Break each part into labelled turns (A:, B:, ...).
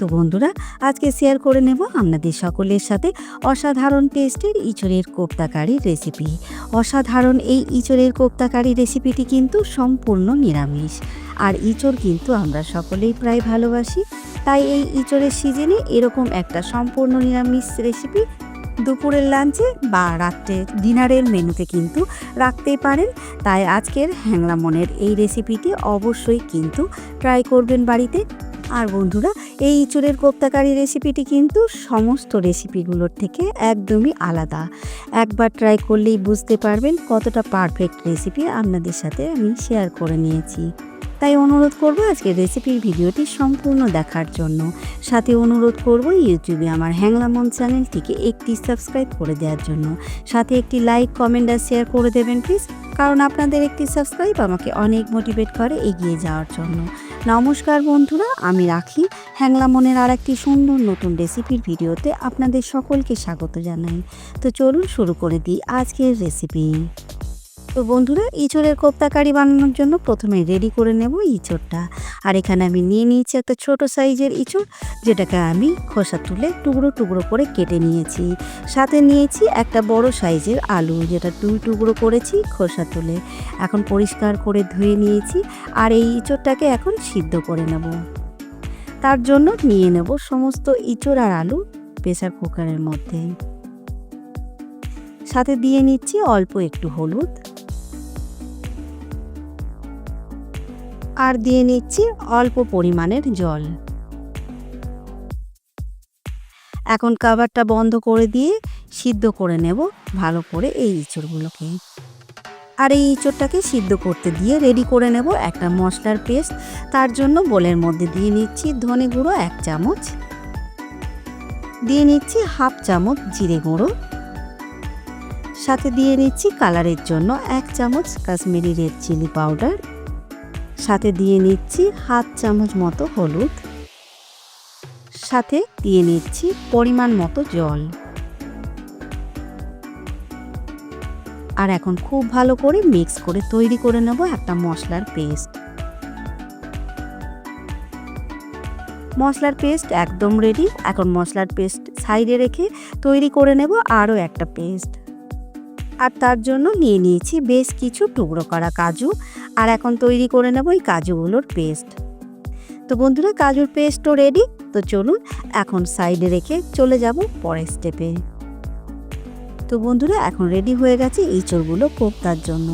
A: তো বন্ধুরা, আজকে শেয়ার করে নেব আপনাদের সকলের সাথে অসাধারণ টেস্টের ইঁচড়ের কোপ্তাকারি রেসিপি অসাধারণ এই ইঁচড়ের কোপ্তাকারি রেসিপিটি কিন্তু সম্পূর্ণ নিরামিষ। আর ইঁচড় কিন্তু আমরা সকলেই প্রায় ভালোবাসি। তাই এই ইঁচড়ের সিজনে এরকম একটা সম্পূর্ণ নিরামিষ রেসিপি দুপুরের লাঞ্চে বা রাত্রে ডিনারের মেনুতে কিন্তু রাখতেই পারেন। তাই আজকের হ্যাংলা মনের এই রেসিপিটি অবশ্যই কিন্তু ট্রাই করবেন বাড়িতে। আর বন্ধুরা, এই ইঁচড়ের কোপ্তাকারি রেসিপিটি কিন্তু সমস্ত রেসিপিগুলোর থেকে একদমই আলাদা। একবার ট্রাই করলেই বুঝতে পারবেন কতটা পারফেক্ট রেসিপি আপনাদের সাথে আমি শেয়ার করে নিয়েছি। তাই অনুরোধ করব আজকের রেসিপির ভিডিওটি সম্পূর্ণ দেখার জন্য। সাথে অনুরোধ করব ইউটিউবে আমার হ্যাংলামন চ্যানেলটিকে একটি সাবস্ক্রাইব করে দেওয়ার জন্য। সাথে একটি লাইক কমেন্ট আর শেয়ার করে দেবেন প্লিজ কারণ আপনাদের একটি সাবস্ক্রাইব আমাকে অনেক মোটিভেট করে এগিয়ে যাওয়ার জন্য। নমস্কার বন্ধুরা, আমি রাখি। হ্যাংলা মনের আর একটি সুন্দর নতুন রেসিপির ভিডিওতে আপনাদের সকলকে স্বাগত জানাই। তো চলুন শুরু করে দিই আজকের রেসিপি। তো বন্ধুরা ইঁচড়ের কোপ্তাকারি বানানোর জন্য প্রথমে রেডি করে নেব ইঁচড়টা আর এখানে আমি নিয়ে নিয়েছি একটা ছোট সাইজের ইঁচড় যেটাকে আমি খোসা তুলে টুকরো টুকরো করে কেটে নিয়েছি। সাথে নিয়েছি একটা বড় সাইজের আলু, যেটা দুই টুকরো করেছি খোসা তুলে। এখন পরিষ্কার করে ধুয়ে নিয়েছি আর এই ইঁচড়টাকে এখন সিদ্ধ করে নেব। তার জন্য নিয়ে নেব সমস্ত ইঁচড় আর আলু প্রেসার কুকারের মধ্যে। সাথে দিয়ে নিচ্ছি অল্প একটু হলুদ। আর দিয়ে নিচ্ছি অল্প পরিমাণের জল। এখন কাভারটা বন্ধ করে দিয়ে সিদ্ধ করে নেব ভালো করে এই ইঁচড়গুলোকে। আর এই ইঁচড়টাকে সিদ্ধ করতে দিয়ে রেডি করে নেব একটা মশলার পেস্ট। তার জন্য বোলের মধ্যে দিয়ে নিচ্ছি ধনে গুঁড়ো এক চামচ। দিয়ে নিচ্ছি হাফ চামচ জিরে গুঁড়ো। সাথে দিয়ে নিচ্ছি কালারের জন্য এক চামচ কাশ্মীরি রেড চিলি পাউডার। সাথে দিয়ে নিচ্ছি হাফ চামচ মতো হলুদ। সাথে দিয়ে নিচ্ছি পরিমাণ মতো জল। আর এখন খুব ভালো করে মিক্স করে তৈরি করে নেব একটা মশলার পেস্ট। মশলার পেস্ট একদম রেডি এখন মশলার পেস্ট সাইডে রেখে তৈরি করে নেব আরও একটা পেস্ট। আর তার জন্য নিয়ে নিয়েছি বেশ কিছু টুকরো করা কাজু, আর এখন তৈরি করে নেব এই কাজুগুলোর পেস্ট। তো বন্ধুরা, কাজুর পেস্টও রেডি তো চলুন এখন সাইডে রেখে চলে যাব পরের স্টেপে তো বন্ধুরা, এখন রেডি হয়ে গেছে ইঁচড়গুলো কোপ্তার জন্য।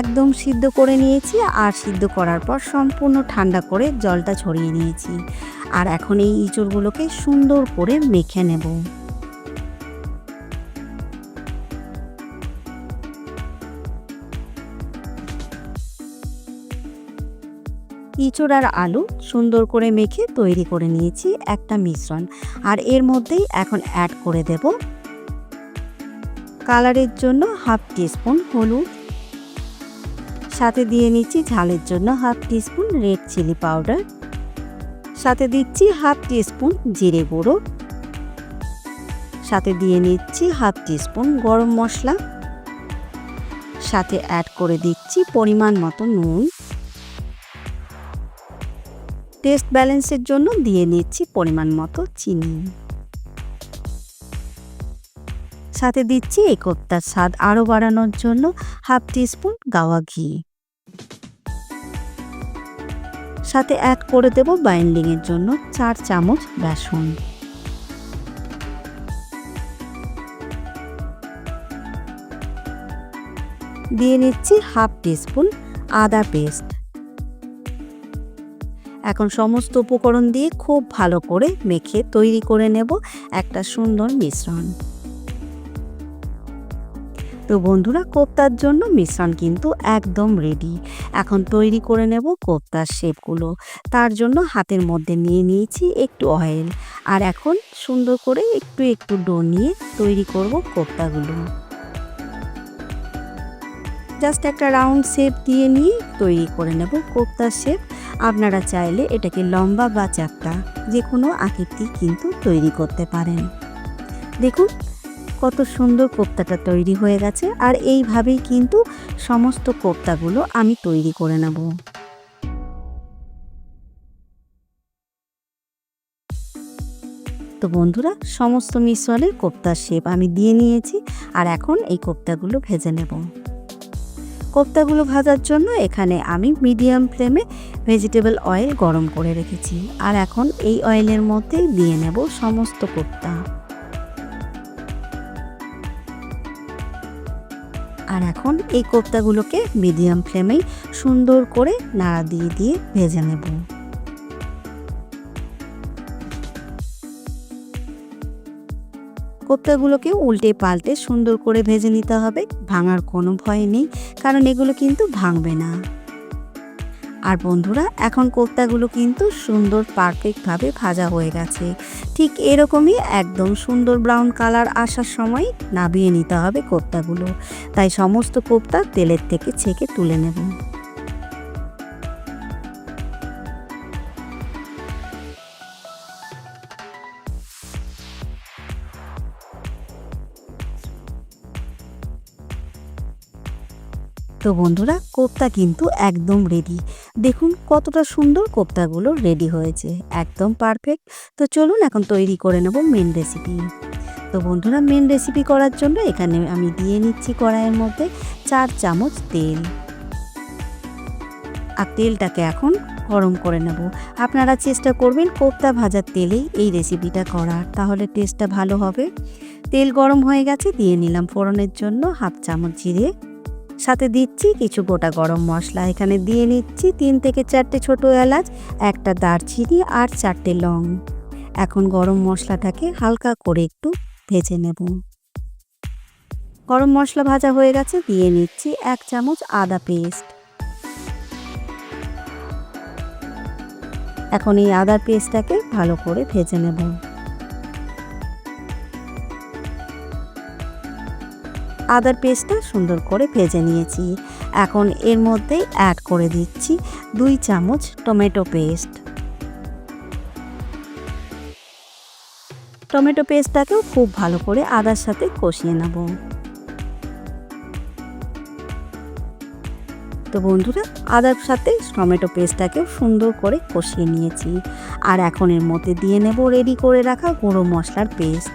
A: একদম সিদ্ধ করে নিয়েছি, আর সিদ্ধ করার পর সম্পূর্ণ ঠান্ডা করে জলটা ছড়িয়ে নিয়েছি। আর এখন এই ইঁচড়গুলোকে সুন্দর করে মেখে নেব। ইঁচড় আর আলু সুন্দর করে মেখে তৈরি করে নিয়েছি একটা মিশ্রণ। আর এর মধ্যেই এখন অ্যাড করে দেব কালারের জন্য হাফ টিস্পুন হলুদ। সাথে দিয়ে নিচ্ছি ঝালের জন্য half teaspoon red chili powder. সাথে দিচ্ছি হাফ টিস্পুন জিরে গুঁড়ো। সাথে দিয়ে নিচ্ছি হাফ টিস্পুন গরম মশলা। সাথে অ্যাড করে দিচ্ছি পরিমাণ মতো নুন। টেস্ট ব্যালেন্সের জন্য দিয়ে নিচ্ছি পরিমাণ মতো চিনি। সাথে দিচ্ছি এই কোপ্তার স্বাদ আরও বাড়ানোর জন্য হাফ টিস্পুন গাওয়া ঘি। সাথে অ্যাড করে দেব বাইন্ডিংয়ের জন্য চার চামচ বেসন। দিয়ে নিচ্ছি হাফ টিস্পুন আদা পেস্ট এখন সমস্ত উপকরণ দিয়ে খুব ভালো করে মেখে তৈরি করে নেব একটা সুন্দর মিশ্রণ। তো বন্ধুরা কোপ্তার জন্য মিশ্রণ কিন্তু একদম রেডি এখন তৈরি করে নেব কোপ্তার শেপগুলো তার জন্য হাতের মধ্যে নিয়ে নিয়েছি একটু অয়েল আর এখন সুন্দর করে একটু একটু ডো নিয়ে তৈরি করব কোপ্তাগুলো জাস্ট একটা রাউন্ড শেপ দিয়ে নিয়ে তৈরি করে নেব কোপ্তার শেপ। আপনারা চাইলে এটাকে লম্বা বা চাপটা যে কোনো আকৃতি কিন্তু তৈরি করতে পারেন। দেখুন, কত সুন্দর কোপ্তাটা তৈরি হয়ে গেছে আর এইভাবেই কিন্তু সমস্ত কোপ্তাগুলো আমি তৈরি করে নেব। তো বন্ধুরা, সমস্ত মিশ্রণের কোপ্তার শেপ আমি দিয়ে নিয়েছি আর এখন এই কোপ্তাগুলো ভেজে নেব। কোপ্তাগুলো ভাজার জন্য এখানে আমি মিডিয়াম ফ্লেমে ভেজিটেবল অয়েল গরম করে রেখেছি। আর এখন এই অয়েলের মধ্যে দিয়ে নেব সমস্ত কোপ্তা। আর এখন এই কোপ্তাগুলোকে মিডিয়াম ফ্লেমেই সুন্দর করে নাড়া দিয়ে দিয়ে ভেজে নেব। কোপ্তাগুলোকে উল্টে পাল্টে সুন্দর করে ভেজে নিতে হবে, ভাঙার কোনো ভয় নেই। কারণ এগুলো কিন্তু ভাঙবে না। আর বন্ধুরা, এখন কোপ্তাগুলো কিন্তু সুন্দর পারফেক্টভাবে ভাজা হয়ে গেছে। ঠিক এরকমই একদম সুন্দর ব্রাউন কালার আসার সময় নাবিয়ে নিতে হবে কোপ্তাগুলো। তাই সমস্ত কোপ্তা তেলের থেকে ছেঁকে তুলে নেব। তো বন্ধুরা, কোপ্তা কিন্তু একদম রেডি দেখুন কতটা সুন্দর কোপ্তাগুলো রেডি হয়েছে, একদম পারফেক্ট তো চলুন এখন তৈরি করে নেব মেন রেসিপি তো বন্ধুরা মেন রেসিপি করার জন্য এখানে আমি দিয়ে নিচ্ছি কড়াইয়ের মধ্যে চার চামচ তেল। আর তেলটাকে এখন গরম করে নেব। আপনারা চেষ্টা করবেন কোপ্তা ভাজার তেলেই এই রেসিপিটা করার, তাহলে টেস্টটা ভালো হবে। তেল গরম হয়ে গেছে, দিয়ে নিলাম ফোড়নের জন্য হাফ চামচ জিরে। সাথে দিচ্ছি কিছু গোটা গরম মশলা। এখানে দিয়ে নিচ্ছি তিন থেকে চারটে ছোট এলাচ, একটা দারচিনি আর চারটে লং। এখন গরম মশলাটাকে হালকা করে একটু ভেজে নেব। গরম মশলা ভাজা হয়ে গেছে, দিয়ে নিচ্ছি এক চামচ আদা পেস্ট। এখন এই আদার পেস্টটাকে ভালো করে ভেজে নেব। আদার পেস্টটা সুন্দর করে ভেজে নিয়েছি। এখন এর মধ্যেই অ্যাড করে দিচ্ছি দুই চামচ টমেটো পেস্ট। টমেটো পেস্টটাকেও খুব ভালো করে আদার সাথে কষিয়ে নেব। তো বন্ধুরা, আদার সাথে টমেটো পেস্টটাকেও সুন্দর করে কষিয়ে নিয়েছি। আর এখন এর মধ্যে দিয়ে নেব রেডি করে রাখা গুঁড়ো মশলার পেস্ট।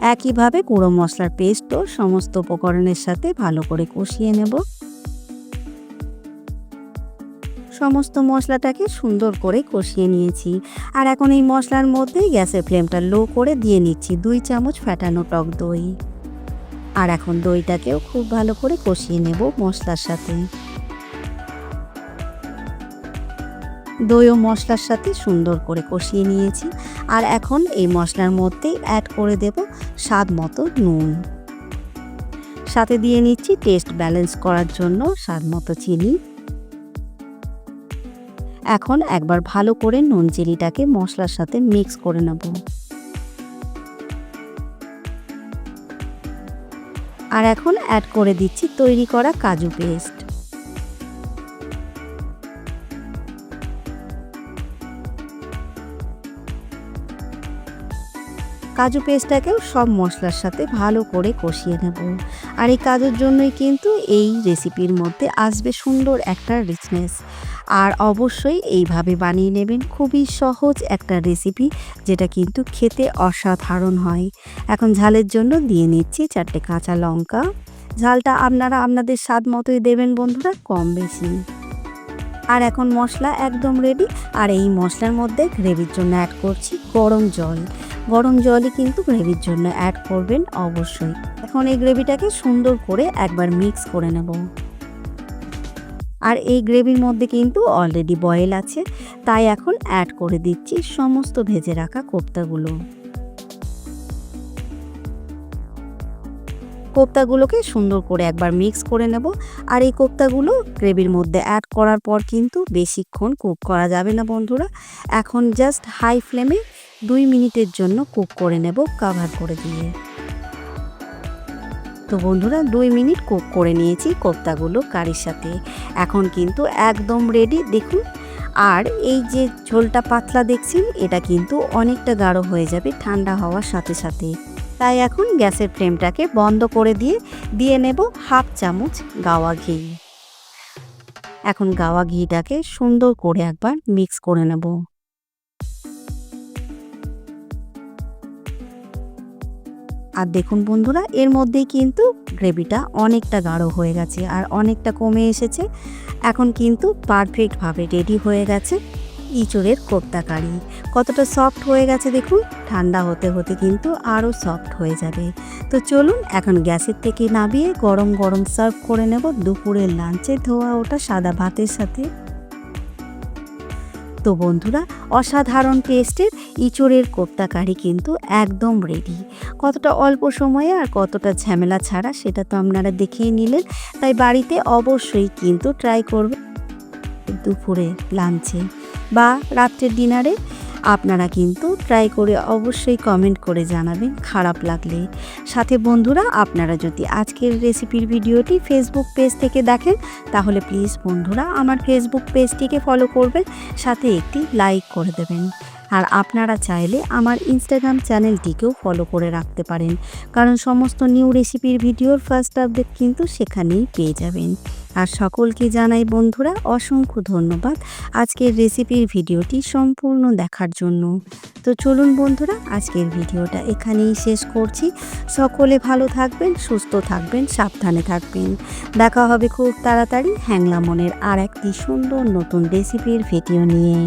A: একইভাবে গুঁড়ো মশলার পেস্টও সমস্ত উপকরণের সাথে ভালো করে কষিয়ে নেব। সমস্ত মশলাটাকে সুন্দর করে কষিয়ে নিয়েছি। আর এখন এই মশলার মধ্যে গ্যাসের ফ্লেমটা লো করে দিয়ে নিচ্ছি দুই চামচ ফ্যাটানো টক দই। আর এখন দইটাকেও খুব ভালো করে কষিয়ে নেব মশলার সাথে। দই ও মশলার সাথে সুন্দর করে কষিয়ে নিয়েছি। আর এখন এই মশলার মধ্যেই অ্যাড করে দেব স্বাদ মতো নুন। সাথে দিয়ে নিচ্ছি টেস্ট ব্যালেন্স করার জন্য স্বাদ মতো চিনি। এখন একবার ভালো করে নুন চিনিটাকে মশলার সাথে মিক্স করে নেব। আর এখন অ্যাড করে দিচ্ছি তৈরি করা কাজু পেস্ট কাজু পেস্টটাকেও সব মশলার সাথে ভালো করে কষিয়ে নেব। আর এই কাজুর জন্যই কিন্তু এই রেসিপির মধ্যে আসবে সুন্দর একটা রিচনেস আর অবশ্যই এইভাবে বানিয়ে নেবেন, খুবই সহজ একটা রেসিপি যেটা কিন্তু খেতে অসাধারণ হয়। এখন ঝালের জন্য দিয়ে নিচ্ছি চারটে কাঁচা লঙ্কা। ঝালটা আপনারা আপনাদের স্বাদ মতোই দেবেন বন্ধুরা, কম বেশি। আর এখন মশলা একদম রেডি আর এই মশলার মধ্যে গ্রেভির জন্য অ্যাড করছি গরম জল। গরম জলই কিন্তু গ্রেভির জন্য অ্যাড করবেন অবশ্যই। এখন এই গ্রেভিটাকে সুন্দর করে একবার মিক্স করে নেব। আর এই গ্রেভির মধ্যে কিন্তু অলরেডি বয়েল আছে, তাই এখন অ্যাড করে দিচ্ছি সমস্ত ভেজে রাখা কোপ্তাগুলো। কোপ্তাগুলোকে সুন্দর করে একবার মিক্স করে নেব। আর এই কোপ্তাগুলো গ্রেভির মধ্যে অ্যাড করার পর কিন্তু বেশিক্ষণ কুক করা যাবে না বন্ধুরা। এখন জাস্ট হাই ফ্লেমে দুই মিনিটের জন্য কুক করে নেব কাভার করে দিয়ে। তো বন্ধুরা, দুই মিনিট কুক করে নিয়েছি কোপ্তাগুলো কারির সাথে। এখন কিন্তু একদম রেডি দেখুন। আর এই যে ঝোলটা পাতলা দেখছেন, এটা কিন্তু অনেকটা গাঢ় হয়ে যাবে, ঠান্ডা হওয়ার সাথে সাথে। তাই এখন গ্যাসের ফ্লেমটাকে বন্ধ করে দিয়ে দিয়ে নেব হাফ চামচ গাওয়া ঘি। এখন গাওয়া ঘিটাকে সুন্দর করে একবার মিক্স করে নেব। আর দেখুন বন্ধুরা, এর মধ্যেই কিন্তু গ্রেভিটা অনেকটা গাঢ় হয়ে গেছে আর অনেকটা কমে এসেছে। এখন কিন্তু পারফেক্টভাবে রেডি হয়ে গেছে। ইঁচড়ের কোপ্তা কারি কতটা সফট হয়ে গেছে দেখুন, ঠান্ডা হতে হতে কিন্তু আরও সফট হয়ে যাবে। তো চলুন, এখন গ্যাসের থেকে নামিয়ে গরম গরম সার্ভ করে নেব দুপুরের লাঞ্চে ধোয়া ওটা সাদা ভাতের সাথে। তো বন্ধুরা, অসাধারণ টেস্টের ইঁচড়ের কোপ্তা কারি কিন্তু একদম রেডি কতটা অল্প সময়ে আর কতটা ঝামেলা ছাড়া সেটা তো আপনারা দেখিয়ে নিলেন। তাই বাড়িতে অবশ্যই কিন্তু ট্রাই করবে দুপুরে লাঞ্চে বা রাত্রের ডিনারে? আপনারা কিন্তু ট্রাই করে অবশ্যই কমেন্ট করে জানাবেন খারাপ লাগলে। সাথে বন্ধুরা, আপনারা যদি আজকের রেসিপির ভিডিওটি ফেসবুক পেজ থেকে দেখেন, তাহলে প্লিজ বন্ধুরা আমার ফেসবুক পেজটিকে ফলো করবেন, সাথে একটি লাইক করে দেবেন। আর আপনারা চাইলে আমার ইনস্টাগ্রাম চ্যানেলটিকেও ফলো করে রাখতে পারেন। কারণ সমস্ত নিউ রেসিপির ভিডিওর ফার্স্ট আপডেট কিন্তু সেখানেই পেয়ে যাবেন। আর সকলকে জানাই বন্ধুরা, অসংখ্য ধন্যবাদ আজকের রেসিপির ভিডিওটি সম্পূর্ণ দেখার জন্য। তো চলুন বন্ধুরা, আজকের ভিডিওটা এখানেই শেষ করছি। সকলে ভালো থাকবেন, সুস্থ থাকবেন, সাবধানে থাকবেন। দেখা হবে খুব তাড়াতাড়ি হ্যাংলা মনের আর একটি সুন্দর নতুন রেসিপির ভিডিও নিয়ে।